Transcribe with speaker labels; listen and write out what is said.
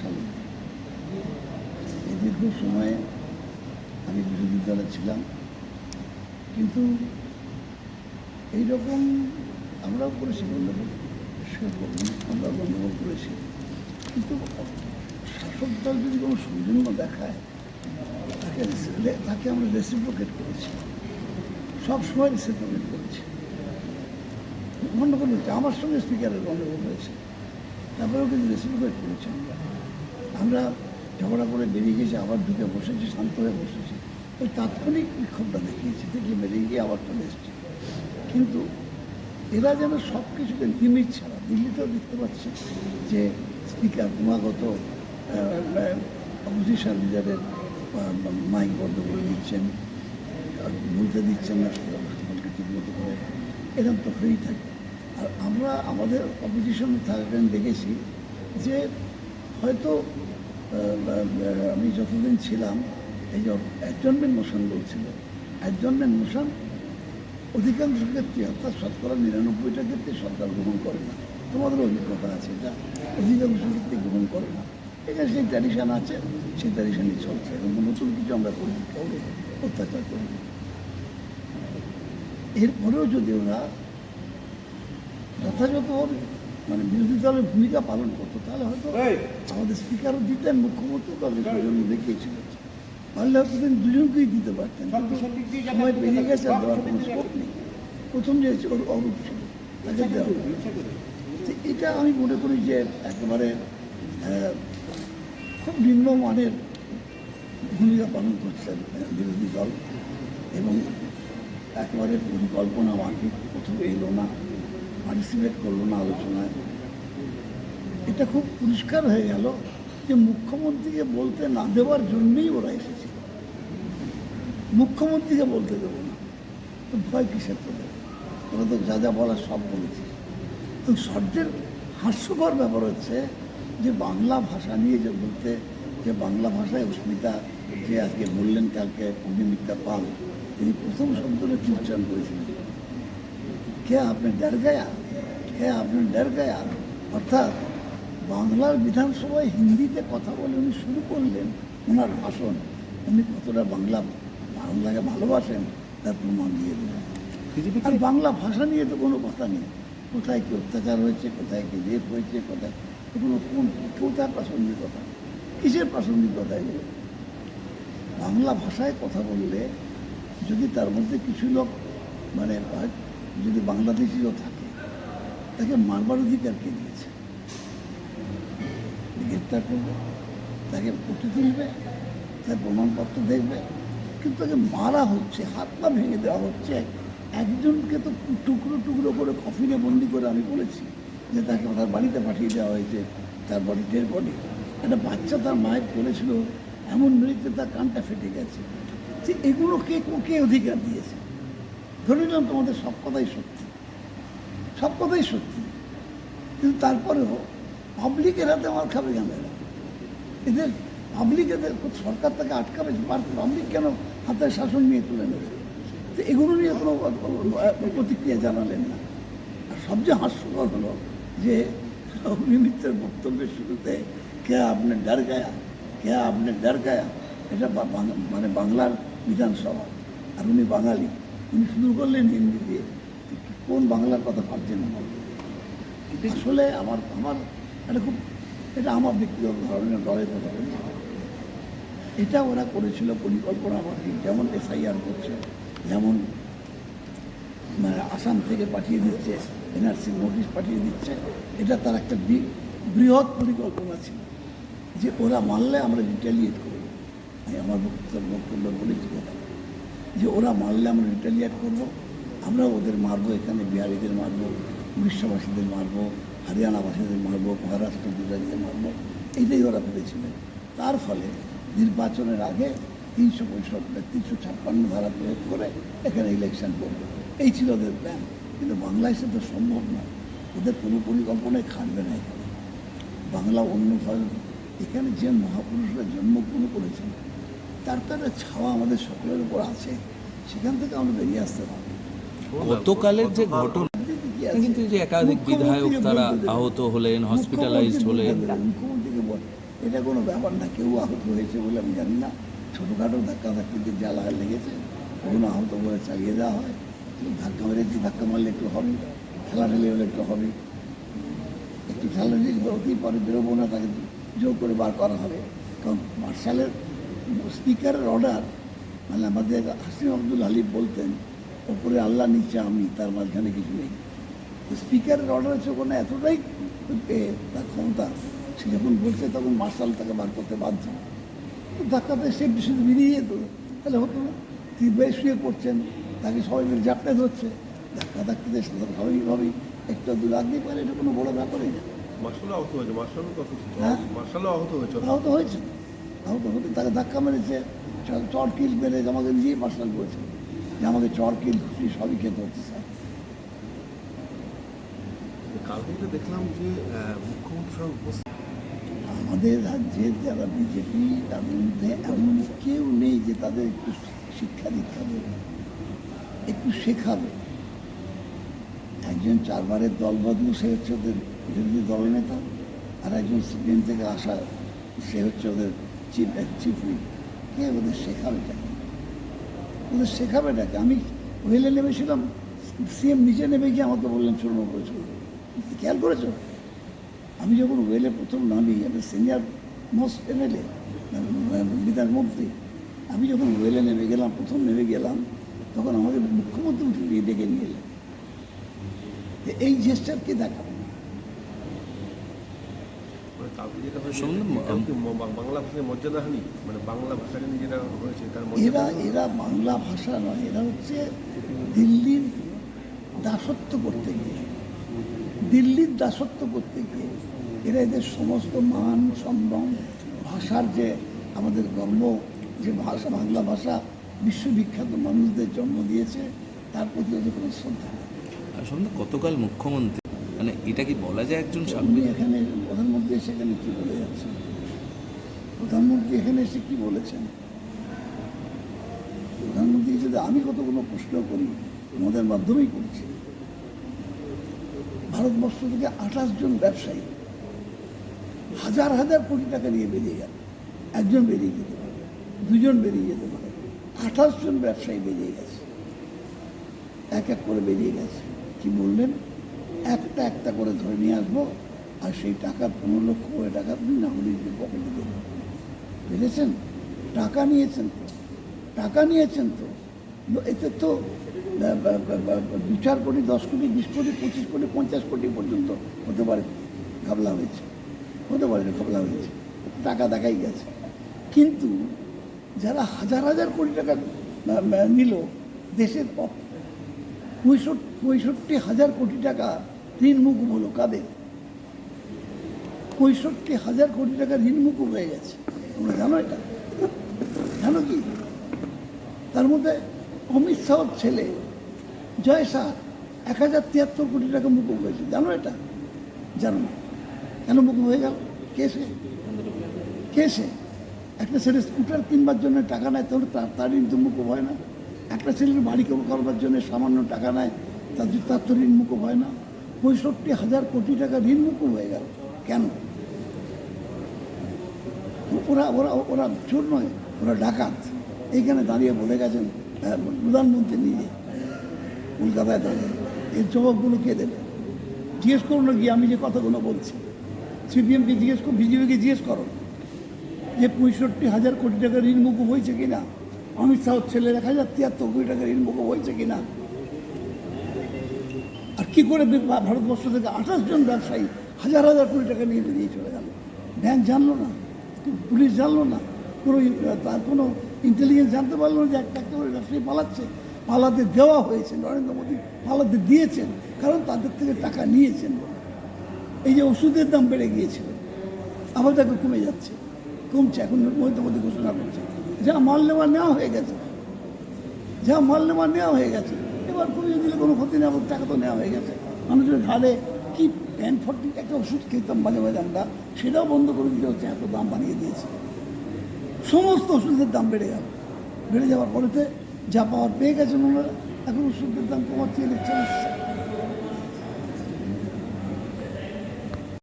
Speaker 1: সালে এই দীর্ঘ সময়ে আমি বিরোধী দলে ছিলাম। কিন্তু এইরকম আমরাও করেছি, গণ্ডগোল আমরা গণ্ডগোল করেছি। কিন্তু শাসক দল যদি কোনো সৌজন্য দেখায়, তাকে তাকে আমরা রেসিপ্রোকেট করেছি। সব সময় রেসিপ্রোকেট করেছি। গণ্ডগোল হয়েছে আমার সঙ্গে স্পিকারের গণ্ডগোল হয়েছে। তারপরেও কিন্তু রেসিপ্রোকেট করেছি আমরা। আমরা ঝগড়া করে বেরিয়ে গেছি আবার ঢুকে বসেছি, শান্ত হয়ে বসেছি, ওই তাৎক্ষণিক বিক্ষোভটা দেখিয়েছি, থেকে বেরিয়ে গিয়ে আবার চলে এসেছি। কিন্তু এরা যেন সব কিছুকে লিমিট ছাড়া, দিল্লিতেও দেখতে পাচ্ছি যে স্পিকার, ক্রমাগত অপোজিশন লিডারের মাইক বন্ধ করে দিচ্ছেন বলতে দিচ্ছেন না ঠিক মতো করে এরকম তো হয়েই থাকে। আর আমরা আমাদের অপোজিশনে থাকাকালীন দেখেছি যে হয়তো আমি যতদিন ছিলাম, এই যে অ্যাডজনমেন্ট মোশন বলছিল অ্যাডজনমেন্ট মোশন অধিকাংশ ক্ষেত্রে অর্থাৎ শতকরা নিরানব্বইটা ক্ষেত্রে সরকার গ্রহণ করে না। তোমাদের অভিজ্ঞতা আছে এটা? অধিকাংশ ক্ষেত্রে গ্রহণ করে না। এখানে সেই ট্র্যাডিশন আছে, সেই ট্র্যাডিশনই চলছে এবং নতুন কিছু আমরা করি, অত্যাচার করি। এরপরেও যদি ওরা যথাযথভাবে মানে বিরোধী দলের ভূমিকা পালন করতো তাহলে হয়তো আমাদের স্পিকারও দিতেন মুখ্যমন্ত্রী তাদের প্রজন্ম দেখিয়েছিল। পারলে হয়তো তিনি দুজনকেই দিতে পারতেন কিন্তু সময় পেরিয়ে গেছে দেওয়ার কোনো স্কোপ নেই। প্রথম যে ওর অরূপ ছিল তাকে দেওয়া। এটা আমি মনে করি যে একেবারে খুব নিম্নমানের ভূমিকা পালন করছেন বিরোধী দল। এবং একেবারে পরিকল্পনা মাফিক প্রথমে এলো না। পার্টিসিপেট করল না আলোচনায়। এটা খুব পরিষ্কার হয়ে গেল যে মুখ্যমন্ত্রীকে বলতে না দেওয়ার জন্যই ওরা এসেছিল। মুখ্যমন্ত্রীকে বলতে দেবো না। তো ভয় কিসের তো ওরা তো যা যা বলার সব বলেছে। তো শব্দের হাস্যকর ব্যাপার হচ্ছে যে বাংলা ভাষা নিয়ে যে বলতে, যে বাংলা ভাষায় অস্মিতা যে আজকে বললেন কালকে অগ্নিমিত্রা পাল, তিনি প্রথম শব্দটা কি উচ্চারণ করেছিলেন। কে আপনি ডর গয়া কে আপনি ডর গয়া অর্থাৎ বাংলার বিধানসভায় হিন্দিতে কথা বলে উনি শুরু করলেন ওনার ভাষণ। উনি কতটা বাংলা বাংলাকে ভালোবাসেন তার প্রমাণ দিয়ে দিলেন। আর বাংলা ভাষা নিয়ে তো কোনো কথা নেই। কোথায় কী অত্যাচার হয়েছে কোথায় কী রেপ হয়েছে কোথায় এগুলো কোন কোথায় প্রাসঙ্গিক কথা? কিসের প্রাসঙ্গিক কথা এগুলো? বাংলা ভাষায় কথা বললে যদি তার মধ্যে কিছু লোক মানে হয়, যদি বাংলাদেশিও থাকে, তাকে মারবার অধিকার কে দিয়েছে? গ্রেপ্তার করবে, তাকে উঠে তুলবে তার প্রমাণপত্র দেখবে, কিন্তু তাকে মারা হচ্ছে, হাত পা ভেঙে দেওয়া হচ্ছে। একজনকে তো টুকরো টুকরো করে কফিনে বন্দি করে আমি বলেছি যে তাকে তার বাড়িতে পাঠিয়ে দেওয়া হয়েছে, তার বডি ডেড বডি একটা বাচ্চা তার মায়ের করেছিল, এমন মেরেছে তার কানটা ফেটে গেছে। যে এগুলো কে কে অধিকার দিয়েছে? ধরে নিলাম তোমাদের সব কথাই সত্যি। সব কথাই সত্যি। কিন্তু তারপরেও পাবলিকের হাতে আমার খাবে কেন? এদের পাবলিক এদের সরকার তাকে আটকাবে পাবলিক কেন হাতে শাসন নিয়ে তুলে নেবে? তো এগুলো নিয়ে কোনো প্রতিক্রিয়া জানালেন না। আর সবচেয়ে হাস্যকর হলো যে অগ্নিমিত্রের বক্তব্যের শুরুতে, কে আপনি ডার গায়া? কে আপনি ডার গায়া? এটা মানে বাংলার বিধানসভা। আর উনি বাঙালি। উনি শুরু করলেন হিন্দি দিয়ে কোন বাংলার কথা পারছেন না আসলে আমার আমার এটা খুব, এটা আমার ব্যক্তিগত ধরনের দলের কথা বলছি। এটা ওরা করেছিল পরিকল্পনা মাফিক যেমন এসআইআর করছে, যেমন মানে আসাম থেকে পাঠিয়ে দিচ্ছে, এনআরসি নোটিশ পাঠিয়ে দিচ্ছে, এটা তার একটা বৃহৎ পরিকল্পনা ছিল। যে ওরা মানলে আমরা রিটালিয়েট করব। আমি আমার বক্তব্য বলেছি কথা। যে ওরা মারলে আমরা রিটালিয়েট করব আমরা ওদের মারবো, এখানে বিহারিদের মারবো, উড়িষ্যাবাসীদের মারবো, হরিয়ানাবাসীদের মারবো মহারাষ্ট্র মারবো, এইটাই ওরা ভেবেছিলেন তার ফলে নির্বাচনের আগে তিনশো পঁয়ষট্টি তিনশো ছাপ্পান্ন ধারা প্রয়োগ করে এখানে ইলেকশন করবে। এই ছিল ওদের প্ল্যান কিন্তু বাংলাদেশে তো সম্ভব নয় ওদের কোনো পরিকল্পনায় খাটবে না এখানে। বাংলা অন্য ভাবে এখানে যে মহাপুরুষরা জন্মগ্রহণ করেছেন তার তো একটা ছাওয়া আমাদের সকলের উপর আছে সেখান থেকে আমরা বেরিয়ে আসতে পারব।
Speaker 2: গতকালের যে ঘটনা কিন্তু যে একাধিক বিধায়ক তারা আহত হলেন হসপিটালাইজড হলেন।
Speaker 1: বল এটা কোনো ব্যাপার না কেউ আহত হয়েছে বলে আমি জানি না। ছোটোখাটো ধাক্কা ধাক্কিতে যা লাগা লেগেছে ওগুলো আহত করে চালিয়ে দেওয়া হয়। ধাক্কা মেরেছি ধাক্কা মারলে একটু হবে ঠেলাঠেলি হলে একটু হবে। একটু ঠেলাঠেলি হতেই পারে বেরোবো না তাকে জোর করে বার করা হবে। কারণ মার্শালের স্পিকারের অর্ডার মানে আমাদের হাসিম আব্দুল হালিফ বলতেন ওপরে আল্লাহ নিচে আমি তার মাঝখানে কিছু নেই। স্পিকারের অর্ডার হচ্ছে ওখানে এতটাই তার ক্ষমতা সে যখন বলছে তখন মার্শাল তাকে বার করতে বাধ্য। তো ধাক্কাতে সে শুধু বেরিয়ে যেত তাহলে হতো না। তিনি বেশ শুয়ে পড়ছেন তাকে সবাই মিলে জাপটে ধরছে। ধাক্কা ধাক্কিতে স্বাভাবিকভাবেই একটু দু লাগতেই পারে এটা কোনো বড় ব্যাপারই না।
Speaker 3: মার্শালও আহত হয়েছে মার্শালও কত
Speaker 1: হ্যাঁ?
Speaker 3: মার্শালও আহত হয়েছে।
Speaker 1: আহত হতে তাকে ধাক্কা মেরেছে চ- চড় কিল মেরে আমাকে নিজেই পার্সোনাল করেছে। যে আমাকে চড় কিল খুশি সবই খেতে হচ্ছে স্যার।
Speaker 3: কালকে দেখলাম যে মুখ্যমন্ত্রী উপস্থিত
Speaker 1: আমাদের রাজ্যের যারা বিজেপি তাদের মধ্যে এমন কেউ নেই যে তাদের একটু শিক্ষা দীক্ষা দেবে একটু শেখাবে। একজন চারবারের দলবদলু সে হচ্ছে ওদের বিরোধী দলনেতা আর একজন সিপিএম থেকে আসা সে হচ্ছে ওদের চিফ কে ওদের শেখাবেটাকে ওদের শেখাবেটাকে আমি ওয়েলে নেমেছিলাম, সিএম নিচে নেমে গিয়ে আমাকে বললেন উপরে চলুন খেয়াল করেছ? আমি যখন ওয়েলে প্রথম নামি আমি সিনিয়র মোস্ট এমএলএ বিধান আমি যখন ওয়েলে নেমে গেলাম, প্রথম নেমে গেলাম, তখন আমাকে মুখ্যমন্ত্রী ডেকে নিয়ে এলেন। এই এই জেস্টারকে দেখাবে
Speaker 3: কালকে যেটা বাংলা ভাষায় মর্যাদাহানি মানে বাংলা ভাষাকে নিয়ে যেটা হয়েছে তার
Speaker 1: এরা এরা বাংলা ভাষা নয় এরা হচ্ছে দিল্লির দাসত্ব করতে গিয়ে। দিল্লির দাসত্ব করতে গিয়ে এরা এদের সমস্ত মান সম্ভ্রম ভাষার যে আমাদের গর্ব যে ভাষা বাংলা ভাষা বিশ্ববিখ্যাত মানুষদের জন্ম দিয়েছে তার প্রতি ওদের কোনো শ্রদ্ধা নেই।
Speaker 2: আসলে গতকাল মুখ্যমন্ত্রী মানে এটা কি বলা যায় একজন সাংবিধানিক
Speaker 1: এখানে এসে কী বলে যাচ্ছেন? প্রধানমন্ত্রী এখানে এসে কী বলেছেন? প্রধানমন্ত্রী যদি আমি কত কোনো প্রশ্ন করি আমাদের মাধ্যমেই করছি। ভারতবর্ষ থেকে আঠাশ জন ব্যবসায়ী হাজার হাজার কোটি টাকা নিয়ে বেরিয়ে গেল। একজন বেরিয়ে যেতে পারে, দুজন বেরিয়ে যেতে পারে, আঠাশ জন ব্যবসায়ী বেরিয়ে গেছে। এক এক করে বেরিয়ে গেছে। কি বললেন? একটা একটা করে ধরে নিয়ে আসব। আর সেই টাকা পনেরো লক্ষ করে টাকা আপনি নাগরিকদের পকেটে দেবেন বুঝেছেন? টাকা নিয়েছেন তো। টাকা নিয়েছেন তো। এতে তো আহ, বা- বা- বা- বা- দু চার কোটি দশ কোটি বিশ কোটি পঁচিশ কোটি পঞ্চাশ কোটি পর্যন্ত হতে পারে। ঘাবলা হয়েছে। হতে পারে ঘাবলা হয়েছে। টাকা দেখাই গেছে। কিন্তু যারা হাজার হাজার কোটি টাকা নিল দেশের পঁয়ষট্টি হাজার কোটি টাকা ঋণ মুকুব হলো কাদের? পঁয়ষট্টি হাজার কোটি টাকা ঋণ মুকুব হয়ে গেছে। তোমরা জানো এটা? জানো কি? তার মধ্যে অমিত শাহর ছেলে জয় শাহ এক হাজার তিয়াত্তর কোটি টাকা মুকুব হয়েছে। জানো এটা? জানো না। কেন মুকুব হয়ে গেল? কে সে? কে সে? একটা ছেলে স্কুটার কিনবার জন্য টাকা নেয়, তাহলে তার তার ঋণ তো মুকুব হয় না। একটা ছেলের বাড়ি করবার জন্য সামান্য টাকা নেয়, তার তার তো ঋণ মুকুব হয় না। পঁয়ষট্টি হাজার কোটি টাকা ঋণ মুকুব হয়ে গেল। কেন? ওরা ওরা ওরা চোর নয় ওরা ডাকাত। এইখানে দাঁড়িয়ে বলে গেছেন আহ, প্রধানমন্ত্রী নিজে কলকাতায় দাঁড়িয়ে। এর জবাবগুলো কে দেবে? জিজ্ঞেস করুন না গিয়ে আমি যে কথাগুলো বলছি। সিপিএমকে জিজ্ঞেস করো বিজেপিকে জিজ্ঞেস করো যে পঁয়ষট্টি হাজার কোটি টাকা ঋণ মুকুব হয়েছে কিনা অমিত শাহর ছেলের এক হাজার তিয়াত্তর কোটি টাকা ঋণ মুকুব হয়েছে কিনা আর কি করে ভারতবর্ষ থেকে আঠাশ জন ব্যবসায়ী হাজার হাজার কোটি টাকা নিয়ে বেরিয়ে চলে গেল? ব্যাংক জানলো না। পুলিশ জানলো না। কোনো তার কোনো ইন্টেলিজেন্স জানতে পারল না যে একটা একটা করে ব্যবসায়ী পালাচ্ছে। পালাতে দেওয়া হয়েছে, নরেন্দ্র মোদী পালাতে দিয়েছেন, কারণ তাদের থেকে টাকা নিয়েছেন। এই যে ওষুধের দাম বেড়ে গিয়েছিল, আবার দেখো কমে যাচ্ছে। কমছে, এখন নরেন্দ্র মোদী ঘোষণা করছে। যা মাল নেওয়া নেওয়া হয়ে গেছে। যা মাল নেওয়া নেওয়া হয়ে গেছে। এবার কমিয়ে দিলে কোনো ক্ষতি নেই টাকা তো নেওয়া হয়ে গেছে। মানুষের ঘাড়ে কি প্যানফর্টিক ফর্টি একটা ওষুধ খেতাম মাঝে মাঝে আমরা, সেটাও বন্ধ করে দিতে হচ্ছে, এত দাম বানিয়ে দিয়েছে। সমস্ত ওষুধের দাম বেড়ে যাবে বেড়ে যাওয়ার পরেতে যা পাওয়ার পেয়ে গেছেন ওনারা, এখন ওষুধের দাম কমাচ্ছে ইলেকশন